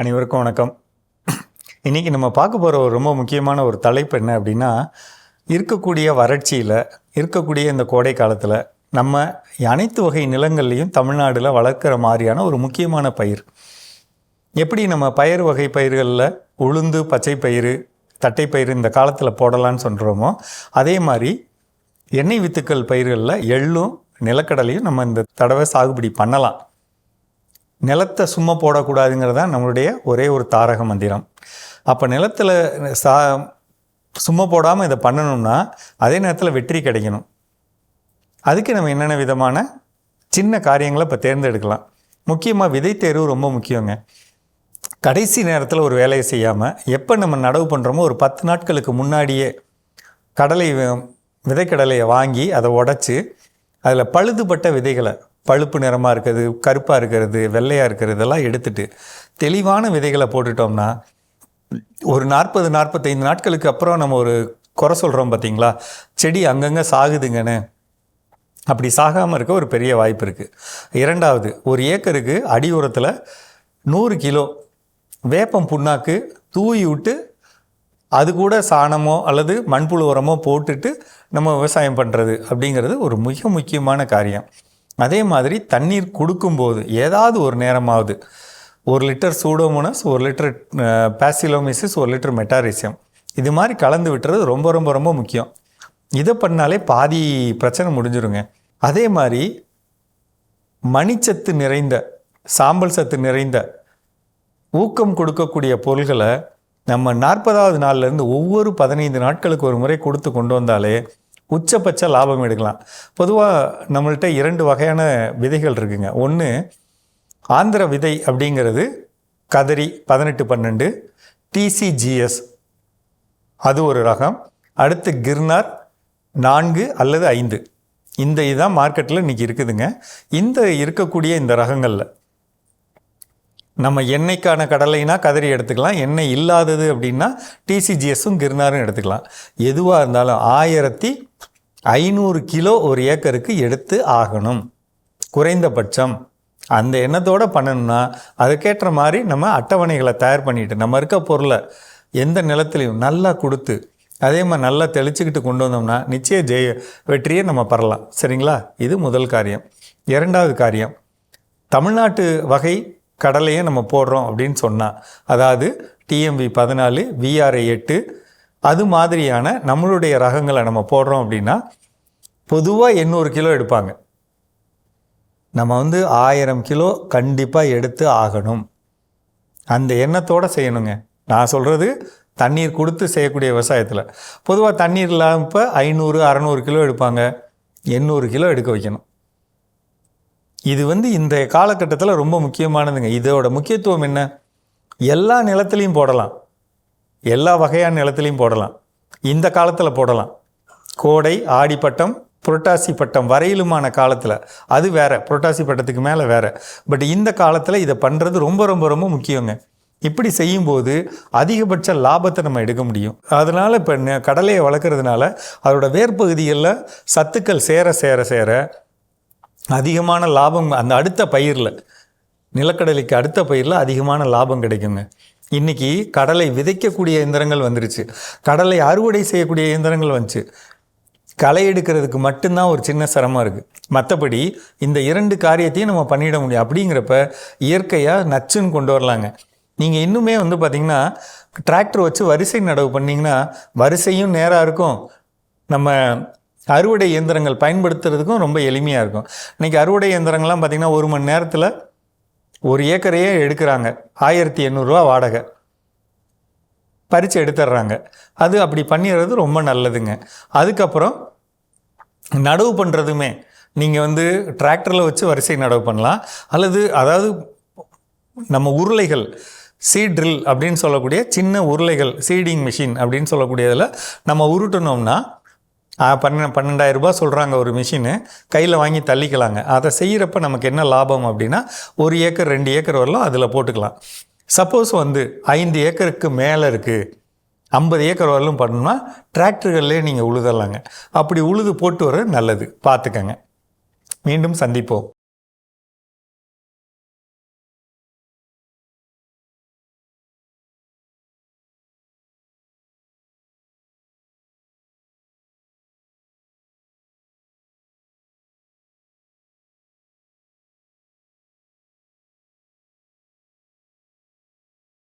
அனைவருக்கும் வணக்கம். இன்றைக்கி நம்ம பார்க்க போகிற ஒரு ரொம்ப முக்கியமான ஒரு தலைப்பு என்ன அப்படின்னா இருக்கக்கூடிய வறட்சியில் இருக்கக்கூடிய இந்த கோடை காலத்தில் நம்ம அனைத்து வகை நிலங்கள்லையும் தமிழ்நாட்டில் வளர்க்குற மாதிரியான ஒரு முக்கியமான பயிர். எப்படி நம்ம பயிர் வகை பயிர்களில் உளுந்து பச்சை பயிறு தட்டைப்பயிறு இந்த காலத்தில் போடலான்னு சொல்கிறோமோ அதே மாதிரி எண்ணெய் வித்துக்கள் பயிர்களில் எள்ளும் நிலக்கடலையும் நம்ம இந்த தடவை சாகுபடி பண்ணலாம். நிலத்தை சும்மா போடக்கூடாதுங்கிறது தான் நம்மளுடைய ஒரே ஒரு தாரக மந்திரம். அப்போ நிலத்தில் சா சும்மா போடாமல் இதை பண்ணணும்னா அதே நேரத்தில் வெற்றி கிடைக்கணும். அதுக்கு நம்ம என்னென்ன விதமான சின்ன காரியங்களை இப்போ தேர்ந்தெடுக்கலாம். முக்கியமாக விதை தேர்வு ரொம்ப முக்கியங்க. கடைசி நேரத்தில் ஒரு வேலையை செய்யாமல் எப்போ நம்ம நடவு பண்ணுறோமோ ஒரு பத்து நாட்களுக்கு முன்னாடியே கடலை விதைக்கடலையை வாங்கி அதை உடச்சி அதில் பழுதுபட்ட விதைகளை பழுப்பு நிறமாக இருக்கிறது கருப்பாக இருக்கிறது வெள்ளையாக இருக்கிறது இதெல்லாம் எடுத்துட்டு தெளிவான விதைகளை போட்டுட்டோம்னா ஒரு நாற்பது நாற்பத்தைந்து நாட்களுக்கு அப்புறம் நம்ம ஒரு குறை சொல்கிறோம் பார்த்தீங்களா செடி அங்கங்கே சாகுதுங்கன்னு. அப்படி சாகாமல் இருக்க ஒரு பெரிய வாய்ப்பு இருக்குது இரண்டாவது ஒரு ஏக்கருக்கு அடி உரத்தில் நூறு கிலோ வேப்பம் புண்ணாக்கு தூவி விட்டு அது கூட சாணமோ அல்லது மண்புழு உரமோ போட்டுட்டு நம்ம விவசாயம் பண்ணுறது அப்படிங்கிறது ஒரு மிக முக்கியமான காரியம். அதே மாதிரி தண்ணீர் கொடுக்கும்போது ஏதாவது ஒரு நேரமாவது ஒரு லிட்டர் சூடோமோனஸ் ஒரு லிட்டர் பேசிலோமிசிஸ் ஒரு லிட்டர் மெட்டாரிசியம் இது மாதிரி கலந்து விட்டுறது ரொம்ப ரொம்ப ரொம்ப முக்கியம். இதை பண்ணாலே பாதி பிரச்சனை முடிஞ்சிருங்க. அதே மாதிரி மணிச்சத்து நிறைந்த சாம்பல் சத்து நிறைந்த ஊக்கம் கொடுக்கக்கூடிய பொருள்களை நம்ம நாற்பதாவது நாள்லேருந்து ஒவ்வொரு பதினைந்து நாட்களுக்கு ஒரு முறை கொடுத்து கொண்டு வந்தாலே உச்சபட்ச லாபம் எடுக்கலாம். பொதுவாக நம்மள்ட்ட இரண்டு வகையான விதைகள் இருக்குங்க. ஒன்று ஆந்திர விதை அப்படிங்கிறது கதரி பதினெட்டு பன்னெண்டு டிசிஜிஎஸ் அது ஒரு ரகம். அடுத்து கிர்னார் நான்கு அல்லது ஐந்து. இந்த இதுதான் மார்க்கெட்டில் இன்றைக்கி இருக்குதுங்க. இந்த இருக்கக்கூடிய இந்த ரகங்களில் நம்ம எண்ணெய்க்கான கடலைனா கதறி எடுத்துக்கலாம். எண்ணெய் இல்லாதது அப்படின்னா டிசிஜிஎஸும் கிர்னாரும் எடுத்துக்கலாம். எதுவாக இருந்தாலும் ஆயிரத்தி ஐநூறு கிலோ ஒரு ஏக்கருக்கு எடுத்து ஆகணும். குறைந்தபட்சம். அந்த எண்ணத்தோடு பண்ணணும்னா அதுக்கேற்ற மாதிரி நம்ம அட்டவணைகளை தயார் பண்ணிட்டு நம்ம இருக்க பொருளை எந்த நிலத்துலையும் நல்லா கொடுத்து அதே மாதிரி நல்லா தெளிச்சுக்கிட்டு கொண்டு வந்தோம்னா நிச்சய ஜெய வெற்றியை நம்ம பெறலாம். சரிங்களா? இது முதல் காரியம். இரண்டாவது காரியம். தமிழ்நாட்டு வகை கடலையே நம்ம போடுறோம் அப்படின்னு சொன்னால் அதாவது டிஎம்வி பதினாலு விஆர்ஐ எட்டு அது மாதிரியான நம்மளுடைய ரகங்களை நம்ம போடுறோம் அப்படின்னா பொதுவாக எண்ணூறு கிலோ எடுப்பாங்க. நம்ம வந்து ஆயிரம் கிலோ கண்டிப்பாக எடுத்து ஆகணும். அந்த எண்ணத்தோடு செய்யணுங்க. நான் சொல்கிறது தண்ணீர் கொடுத்து செய்யக்கூடிய விவசாயத்தில். பொதுவாக தண்ணீர் இல்லாமல் இப்போ ஐநூறு அறநூறு கிலோ எடுப்பாங்க. எண்ணூறு கிலோ எடுக்க வைக்கணும். இது வந்து இந்த காலகட்டத்தில் ரொம்ப முக்கியமானதுங்க. இதோட முக்கியத்துவம் என்ன? எல்லா நிலத்துலையும் போடலாம். எல்லா வகையான நிலத்துலையும் போடலாம். இந்த காலத்தில் போடலாம். கோடை ஆடிப்பட்டம் புரட்டாசி பட்டம் வரையிலுமான காலத்தில். அது வேறு. புரட்டாசி பட்டத்துக்கு மேலே வேறு. பட் இந்த காலத்தில் இதை பண்ணுறது ரொம்ப ரொம்ப ரொம்ப முக்கியங்க. இப்படி செய்யும்போது அதிகபட்ச லாபத்தை நம்ம எடுக்க முடியும். அதனால் இப்போ கடலையை வளர்க்குறதுனால அதோட வேர்ப்பகுதிகளில் சத்துக்கள் சேர சேர சேர அதிகமான லாபம் அந்த அடுத்த பயிரில் நிலக்கடலைக்கு அடுத்த பயிரில் அதிகமான லாபம் கிடைக்குங்க. இன்னைக்கு கடலை விதைக்கக்கூடிய இயந்திரங்கள் வந்துருச்சு. கடலை அறுவடை செய்யக்கூடிய இயந்திரங்கள் வந்துச்சு. களை எடுக்கிறதுக்கு மட்டும்தான் ஒரு சின்ன சிரமம் இருக்குது மற்றபடி இந்த இரண்டு காரியத்தையும் நம்ம பண்ணிட முடியும். அப்படிங்கிறப்ப இயற்கையாக நச்சுன்னு கொண்டு வரலாங்க. நீங்கள் இன்னுமே வந்து பார்த்திங்கன்னா டிராக்டர் வச்சு வரிசை நடவு பண்ணிங்கன்னா வரிசையும் நேராக இருக்கும். நம்ம அறுவடை இயந்திரங்கள் பயன்படுத்துறதுக்கும் ரொம்ப எளிமையாக இருக்கும். இன்றைக்கி அறுவடை இயந்திரங்கள்லாம் பார்த்திங்கன்னா ஒரு மணி நேரத்தில் ஒரு ஏக்கரையே எடுக்கிறாங்க. ஆயிரத்தி எண்ணூறுரூவா வாடகை. பறித்து எடுத்துடுறாங்க அது அப்படி பண்ணிடுறது ரொம்ப நல்லதுங்க. அதுக்கப்புறம் நடவு பண்ணுறதுமே நீங்கள் வந்து டிராக்டரில் வச்சு வரிசை நடவு பண்ணலாம். அல்லது அதாவது நம்ம உருளைகள் சீட்ரில் ட்ரில் அப்படின்னு சொல்லக்கூடிய சின்ன உருளைகள் சீடிங் மிஷின் அப்படின்னு சொல்லக்கூடியதில் நம்ம உருட்டினோம்னா பன்னெண்டு பன்ன பன்னெண்டாயிரம் ரூபாய் சொல்கிறாங்க ஒரு மிஷினு கையில் வாங்கி தள்ளிக்கலாங்க. அதை செய்கிறப்ப நமக்கு என்ன லாபம் அப்படின்னா ஒரு ஏக்கர் ரெண்டு ஏக்கர் வரலாம் அதில் போட்டுக்கலாம். சப்போஸ் வந்து ஐந்து ஏக்கருக்கு மேலே இருக்குது ஐம்பது ஏக்கர் வரலும் பண்ணணும்னா டிராக்டர்கள்லேயே நீங்கள் உழுதலாங்க. அப்படி உழுது போட்டு வர நல்லது. பார்த்துக்கங்க மீண்டும் சந்திப்போம்.